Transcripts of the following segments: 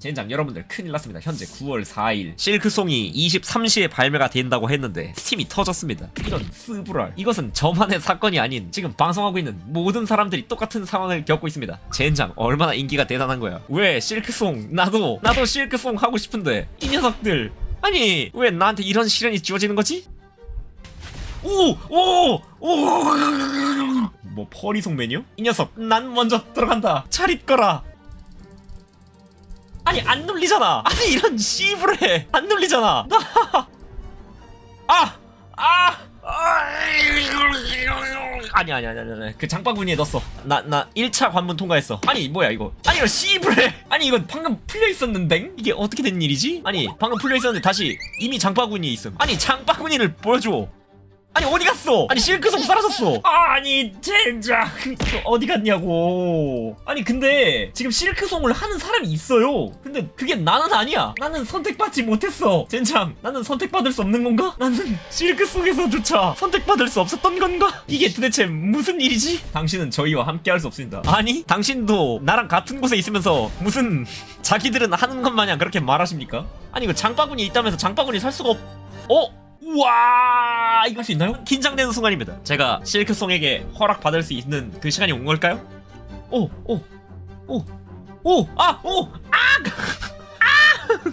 젠장 여러분들 큰일 났습니다. 현재 9월 4일 실크송이 23시에 발매가 된다고 했는데 스팀이 터졌습니다. 이런 스브랄 이것은 저만의 사건이 아닌 지금 방송하고 있는 모든 사람들이 똑같은 상황을 겪고 있습니다. 젠장 얼마나 인기가 대단한 거야. 왜 실크송 나도 나도 실크송 하고 싶은데 이 녀석들 아니 왜 나한테 이런 시련이 주어지는 거지? 오! 오! 오! 뭐 퍼리송 메뉴? 이 녀석 난 먼저 들어간다 차릿거라 아니 안 눌리잖아. 아니 이런 씨부레 안 눌리잖아. 나 아! 아! 아니 아니 아니 아니. 그 장바구니에 넣었어. 나 나 1차 관문 통과했어. 아니 뭐야 이거. 아니 이거 씨부레 아니 이거 방금 풀려 있었는데? 이게 어떻게 된 일이지? 아니 방금 풀려 있었는데 다시 이미 장바구니에 있음. 아니 장바구니를 보여줘 아니 어디 갔어? 아니 실크송 사라졌어. 아니 젠장 이거 어디 갔냐고. 아니 근데 지금 실크송을 하는 사람이 있어요. 근데 그게 나는 아니야. 나는 선택받지 못했어. 젠장 나는 선택받을 수 없는 건가? 나는 실크송에서조차 선택받을 수 없었던 건가? 이게 도대체 무슨 일이지? 당신은 저희와 함께할 수 없습니다. 아니 당신도 나랑 같은 곳에 있으면서 무슨 자기들은 하는 것 마냥 그렇게 말하십니까? 아니 이거 장바구니 있다면서 장바구니 살 수가 없. 어? 우와 이거 할수 있나요? 긴장되는 순간입니다 제가 실크송에게 허락 받을 수 있는 그 시간이 온 걸까요? 오 오 오 오 아 오 아! 아!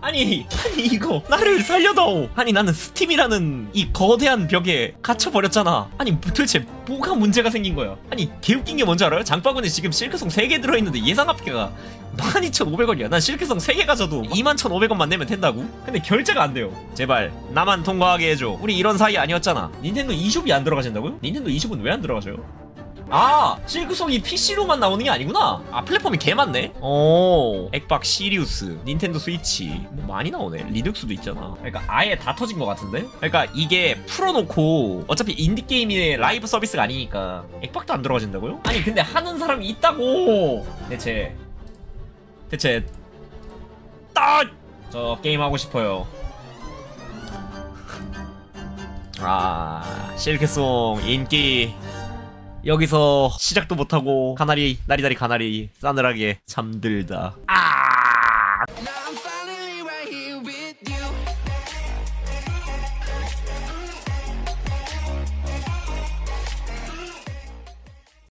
아니 아니 이거 나를 살려다오 아니 나는 스팀이라는 이 거대한 벽에 갇혀버렸잖아 아니 도대체 뭐가 문제가 생긴 거야 아니 개웃긴 게 뭔지 알아요? 장바구니 지금 실크송 3개 들어있는데 예상 합계가 12,500원이야 난 실크송 3개 가져도 21,500원만 내면 된다고? 근데 결제가 안 돼요 제발 나만 통과하게 해줘 우리 이런 사이 아니었잖아 닌텐도 e숍이 안 들어가신다고요? 닌텐도 e숍은 왜 안 들어가셔요? 아 실크송이 PC로만 나오는 게 아니구나. 아 플랫폼이 개 많네. 오 액박 시리우스 닌텐도 스위치. 뭐 많이 나오네. 리눅스도 있잖아. 그러니까 아예 다 터진 것 같은데? 그러니까 이게 풀어놓고 어차피 인디게임의 라이브 서비스가 아니니까 액박도 안 들어가진다고요? 아니 근데 하는 사람이 있다고! 대체. 대체. 따저 게임 하고 싶어요. 아 실크송 인기 여기서 시작도 못하고 가나리 나리다리 가나리 싸늘하게 잠들다. 아!